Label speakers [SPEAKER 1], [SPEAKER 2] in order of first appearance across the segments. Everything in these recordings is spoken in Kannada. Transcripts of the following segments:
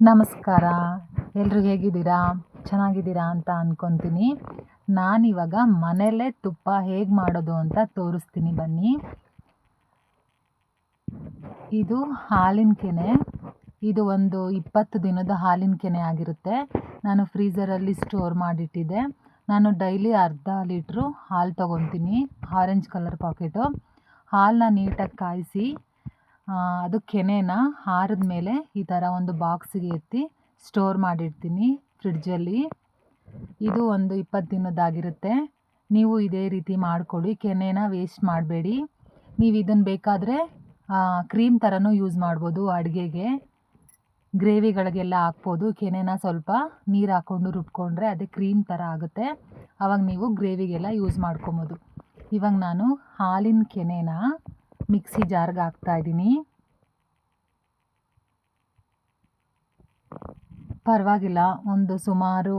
[SPEAKER 1] ನಮಸ್ಕಾರ. ಎಲ್ಲರೂ ಹೇಗಿದ್ದೀರಾ? ಚೆನ್ನಾಗಿದ್ದೀರಾ ಅಂತ ಅಂದ್ಕೊತೀನಿ ನಾನಿವಾಗ ಮನೆಯಲ್ಲೇ ತುಪ್ಪ ಹೇಗೆ ಮಾಡೋದು ಅಂತ ತೋರಿಸ್ತೀನಿ ಬನ್ನಿ. ಇದು ಹಾಲಿನ ಕೆನೆ. ಇದು ಒಂದು ಇಪ್ಪತ್ತು ದಿನದ ಹಾಲಿನ ಕೆನೆ ಆಗಿರುತ್ತೆ. ನಾನು ಫ್ರೀಝರಲ್ಲಿ ಸ್ಟೋರ್ ಮಾಡಿಟ್ಟಿದ್ದೆ. ನಾನು ಡೈಲಿ ಅರ್ಧ ಲೀಟ್ರು ಹಾಲು ತೊಗೊತೀನಿ ಆರೆಂಜ್ ಕಲರ್ ಪಾಕೆಟು. ಹಾಲನ್ನ ನೀಟಾಗಿ ಕಾಯಿಸಿ ಅದು ಕೆನೆನ ಹಾರದ ಮೇಲೆ ಈ ಥರ ಒಂದು ಬಾಕ್ಸಿಗೆ ಎತ್ತಿ ಸ್ಟೋರ್ ಮಾಡಿರ್ತೀನಿ ಫ್ರಿಡ್ಜಲ್ಲಿ. ಇದು ಒಂದು ಇಪ್ಪತ್ತು ದಿನದ್ದಾಗಿರುತ್ತೆ. ನೀವು ಇದೇ ರೀತಿ ಮಾಡಿಕೊಳ್ಳಿ. ಕೆನೆನ ವೇಸ್ಟ್ ಮಾಡಬೇಡಿ. ನೀವು ಇದನ್ನು ಬೇಕಾದರೆ ಕ್ರೀಮ್ ಥರನೂ ಯೂಸ್ ಮಾಡ್ಬೋದು ಅಡುಗೆಗೆ. ಗ್ರೇವಿಗಳಿಗೆಲ್ಲ ಹಾಕ್ಬೋದು. ಕೆನೆನ ಸ್ವಲ್ಪ ನೀರು ಹಾಕ್ಕೊಂಡು ರುಬ್ಕೊಂಡ್ರೆ ಅದೇ ಕ್ರೀಮ್ ಥರ ಆಗುತ್ತೆ. ಆವಾಗ ನೀವು ಗ್ರೇವಿಗೆಲ್ಲ ಯೂಸ್ ಮಾಡ್ಕೊಬೋದು. ಇವಾಗ ನಾನು ಹಾಲಿನ ಕೆನೆನ ಮಿಕ್ಸಿ ಜಾರ್ಗೆ ಹಾಕ್ತಾಯಿದ್ದೀನಿ ಪರವಾಗಿಲ್ಲ, ಒಂದು ಸುಮಾರು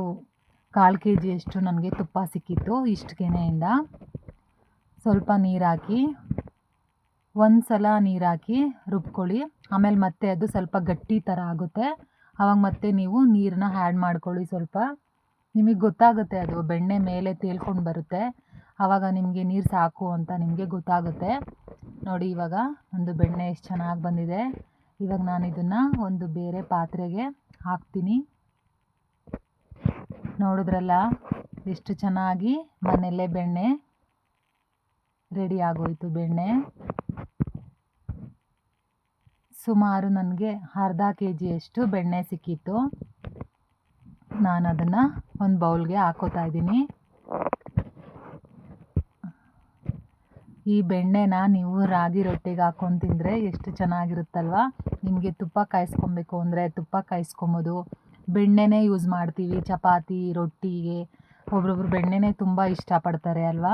[SPEAKER 1] ಕಾಲು ಕೆ ಜಿಯಷ್ಟು ನನಗೆ ತುಪ್ಪ ಸಿಕ್ಕಿತ್ತು ಇಷ್ಟು ಕೆನೆಯಿಂದ. ಸ್ವಲ್ಪ ನೀರಾಕಿ ಹಾಕಿ, ಒಂದು ಸಲ ನೀರು ಹಾಕಿ ರುಬ್ಕೊಳ್ಳಿ. ಆಮೇಲೆ ಮತ್ತೆ ಅದು ಸ್ವಲ್ಪ ಗಟ್ಟಿ ಥರ ಆಗುತ್ತೆ. ಆವಾಗ ಮತ್ತೆ ನೀವು ನೀರನ್ನ ಹ್ಯಾಡ್ ಮಾಡ್ಕೊಳ್ಳಿ ಸ್ವಲ್ಪ. ನಿಮಗೆ ಗೊತ್ತಾಗುತ್ತೆ ಅದು, ಬೆಣ್ಣೆ ಮೇಲೆ ತೇಲ್ಕೊಂಡು ಬರುತ್ತೆ. ಆವಾಗ ನಿಮಗೆ ನೀರು ಸಾಕು ಅಂತ ನಿಮಗೆ ಗೊತ್ತಾಗುತ್ತೆ. ನೋಡಿ, ಇವಾಗ ಒಂದು ಬೆಣ್ಣೆ ಎಷ್ಟು ಚೆನ್ನಾಗಿ ಬಂದಿದೆ. ಇವಾಗ ನಾನು ಇದನ್ನು ಒಂದು ಬೇರೆ ಪಾತ್ರೆಗೆ ಹಾಕ್ತೀನಿ. ನೋಡಿದ್ರಲ್ಲ, ಎಷ್ಟು ಚೆನ್ನಾಗಿ ಮನೆಯಲ್ಲೇ ಬೆಣ್ಣೆ ರೆಡಿ ಆಗೋಯ್ತು ಬೆಣ್ಣೆ. ಸುಮಾರು ನನಗೆ ಅರ್ಧ ಕೆ ಜಿಯಷ್ಟು ಬೆಣ್ಣೆ ಸಿಕ್ಕಿತ್ತು. ನಾನು ಅದನ್ನು ಒಂದು ಬೌಲ್ಗೆ ಹಾಕೋತಾ ಇದ್ದೀನಿ. ಈ ಬೆಣ್ಣೆನ ನೀವು ರಾಗಿ ರೊಟ್ಟಿಗೆ ಹಾಕೊಂಡು ತಿಂದರೆ ಎಷ್ಟು ಚೆನ್ನಾಗಿರುತ್ತಲ್ವ? ನಿಮಗೆ ತುಪ್ಪ ಕಾಯಿಸ್ಕೊಬೇಕು ಅಂದರೆ ತುಪ್ಪ ಕಾಯಿಸ್ಕೊಬೋದು. ಬೆಣ್ಣೆನೇ ಯೂಸ್ ಮಾಡ್ತೀವಿ, ಚಪಾತಿ, ರೊಟ್ಟಿಗೆ. ಒಬ್ರೊಬ್ರು ಬೆಣ್ಣೆನೇ ತುಂಬ ಇಷ್ಟಪಡ್ತಾರೆ ಅಲ್ವಾ?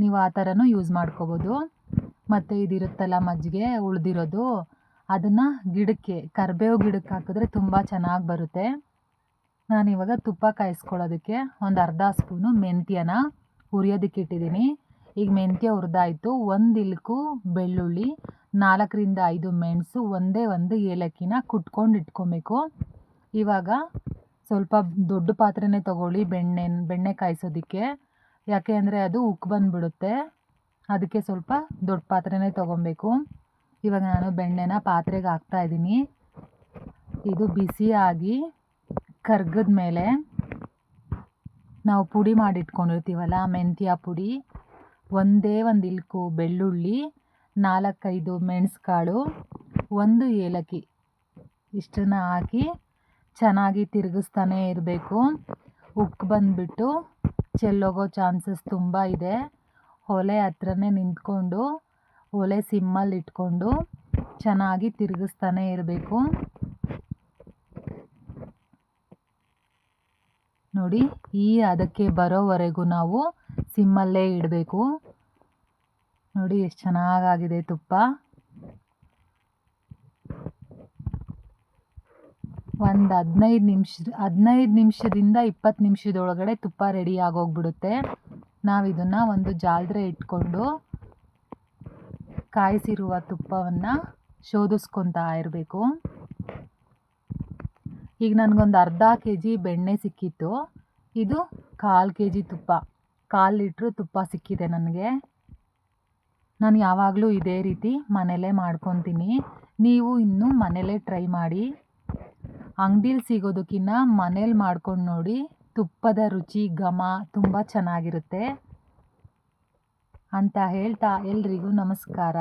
[SPEAKER 1] ನೀವು ಆ ಥರನೂ ಯೂಸ್ ಮಾಡ್ಕೋಬೋದು. ಮತ್ತು ಇದಿರುತ್ತಲ್ಲ ಮಜ್ಜಿಗೆ, ಉಳಿದಿರೋದು. ಅದನ್ನು ಗಿಡಕ್ಕೆ, ಕರಿಬೇವು ಗಿಡಕ್ಕೆ ಹಾಕಿದ್ರೆ ತುಂಬ ಚೆನ್ನಾಗಿ ಬರುತ್ತೆ. ನಾನಿವಾಗ ತುಪ್ಪ ಕಾಯಿಸ್ಕೊಳ್ಳೋದಕ್ಕೆ ಒಂದು ಅರ್ಧ ಸ್ಪೂನು ಮೆಂತ್ಯನ ಹುರಿಯೋದಕ್ಕೆ ಇಟ್ಟಿದ್ದೀನಿ. ಈಗ ಮೆಂತ್ಯ ಹುರಿದಾಯ್ತು. ಒಂದು ಇಲ್ಕು ಬೆಳ್ಳುಳ್ಳಿ, ನಾಲ್ಕರಿಂದ ಐದು ಮೆಣಸು, ಒಂದೇ ಒಂದು ಏಲಕ್ಕಿನ ಕುಟ್ಕೊಂಡು ಇಟ್ಕೊಬೇಕು. ಇವಾಗ ಸ್ವಲ್ಪ ದೊಡ್ಡ ಪಾತ್ರೆನೇ ತೊಗೊಳ್ಳಿ ಬೆಣ್ಣೆ ಬೆಣ್ಣೆ ಕಾಯಿಸೋದಕ್ಕೆ. ಯಾಕೆ ಅಂದರೆ ಅದು ಉಕ್ಕು ಬಂದುಬಿಡುತ್ತೆ. ಅದಕ್ಕೆ ಸ್ವಲ್ಪ ದೊಡ್ಡ ಪಾತ್ರೆನೇ ತೊಗೊಬೇಕು ಇವಾಗ ನಾನು ಬೆಣ್ಣೆನ ಪಾತ್ರೆಗೆ ಹಾಕ್ತಾ ಇದ್ದೀನಿ. ಇದು ಬಿಸಿಯಾಗಿ ಕರ್ಗದ ಮೇಲೆ ನಾವು ಪುಡಿ ಮಾಡಿಟ್ಕೊಂಡಿರ್ತೀವಲ್ಲ, ಮೆಂತ್ಯ ಪುಡಿ ಒಂದೇ ಒಂದು ಇಲ್ಕು ಬೆಳ್ಳುಳ್ಳಿ, ನಾಲ್ಕೈದು ಮೆಣಸುಕಾಳು, ಒಂದು ಏಲಕ್ಕಿ. ಇಷ್ಟನ್ನು ಹಾಕಿ ಚೆನ್ನಾಗಿ ತಿರುಗಿಸ್ತಾನೇ ಇರಬೇಕು. ಉಕ್ಕು ಬಂದುಬಿಟ್ಟು ಚೆಲ್ಲೋಗೋ ಚಾನ್ಸಸ್ ತುಂಬ ಇದೆ. ಒಲೆ ಹತ್ರನೇ ನಿಂತ್ಕೊಂಡು, ಒಲೆ ಸಿಮ್ಮಲ್ಲಿ ಇಟ್ಕೊಂಡು ಚೆನ್ನಾಗಿ ತಿರುಗಿಸ್ತಾನೇ ಇರಬೇಕು. ನೋಡಿ, ಈ ಅದಕ್ಕೆ ಬರೋವರೆಗೂ ನಾವು ಸಿಮ್ಮಲ್ಲೇ ಇಡಬೇಕು. ನೋಡಿ, ಎಷ್ಟು ಚೆನ್ನಾಗಾಗಿದೆ ತುಪ್ಪ. ಒಂದು ಹದಿನೈದು ನಿಮಿಷ, ಹದಿನೈದು ನಿಮಿಷದಿಂದ ಇಪ್ಪತ್ತು ನಿಮಿಷದೊಳಗಡೆ ತುಪ್ಪ ರೆಡಿ ಆಗೋಗ್ಬಿಡುತ್ತೆ. ನಾವು ಇದನ್ನು ಒಂದು ಜಾಲ್ರೆ ಇಟ್ಕೊಂಡು ಕಾಯಿಸಿರುವ ತುಪ್ಪವನ್ನು ಶೋಧಿಸ್ಕೊತಾ ಇರಬೇಕು. ಈಗ ನನಗೊಂದು ಅರ್ಧ ಕೆ ಜಿ ಬೆಣ್ಣೆ ಸಿಕ್ಕಿತ್ತು. ಇದು ಕಾಲು ಕೆ ಜಿ ತುಪ್ಪ. ಕಾಲು ಲೀಟ್ರು ತುಪ್ಪ ಸಿಕ್ಕಿದೆ ನನಗೆ. ನಾನು ಯಾವಾಗಲೂ ಇದೇ ರೀತಿ ಮನೆಯಲ್ಲೇ ಮಾಡ್ಕೊತೀನಿ. ನೀವು ಇನ್ನೂ ಮನೆಯಲ್ಲೇ ಟ್ರೈ ಮಾಡಿ. ಅಂಗಡೀಲಿ ಸಿಗೋದಕ್ಕಿಂತ ಮನೇಲಿ ಮಾಡ್ಕೊಂಡು ನೋಡಿ. ತುಪ್ಪದ ರುಚಿ, ಘಮ ತುಂಬ ಚೆನ್ನಾಗಿರುತ್ತೆ. ಅಂತ ಹೇಳ್ತಾ ಎಲ್ರಿಗೂ ನಮಸ್ಕಾರ.